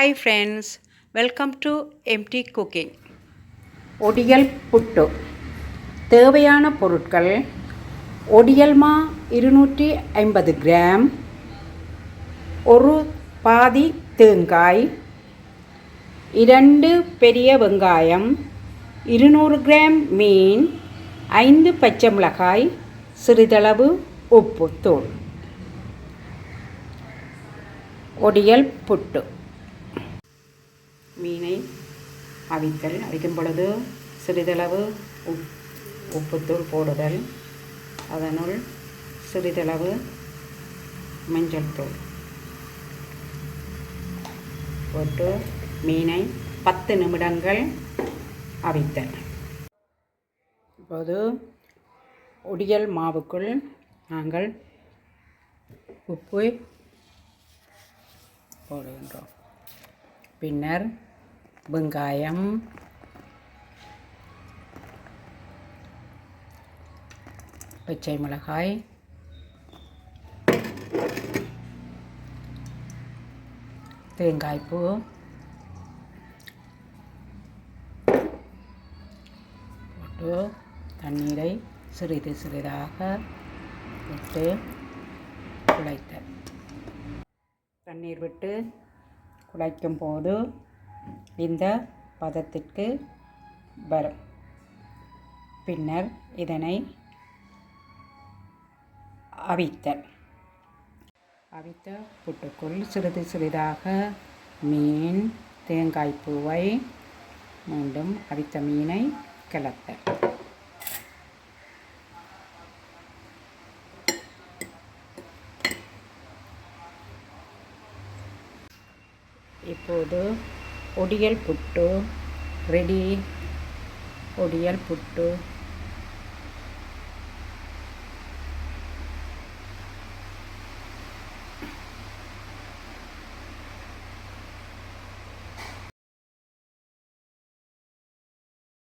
Hi friends welcome to MT cooking odiyal puttu. தேவையான பொருட்கள் ஒடியல் மா இருநூற்றி ஐம்பது கிராம். ஒரு பாதி தேங்காய். இரண்டு பெரிய வெங்காயம். இருநூறு கிராம் மீன். ஐந்து பச்சை மிளகாய். சிறிதளவு உப்பு தூள். ஒடியல் புட்டு. மீனை அவித்தல் அவிக்கும் பொழுது சிறிதளவு உப் உப்புத்தூள் போடுதல். அதனுள் சிறிதளவு மஞ்சள் தூள் போட்டு மீனை பத்து நிமிடங்கள் அவித்தல். இப்போது ஒடியல் மாவுக்குள் நாங்கள் உப்பு போடுகின்றோம். பின்னர் வெங்காயம் பச்சை மிளகாய் தேங்காய்ப்பூ போட்டு தண்ணீரை சிறிது சிறிதாக விட்டு குழைத்தேன் தண்ணீர் விட்டு குழைக்கும் போது இந்த பதத்திற்கு வரும். பின்னர் இதனை அவித்தல் அவித்த புட்டுக்குள் சிறிது சிறிதாக மீன் தேங்காய் பூவை மீண்டும் அவித்த மீனை கிளத்தல் இப்போது ஒடியல் புட்டு ரெடி ஒடியல் புட்டு.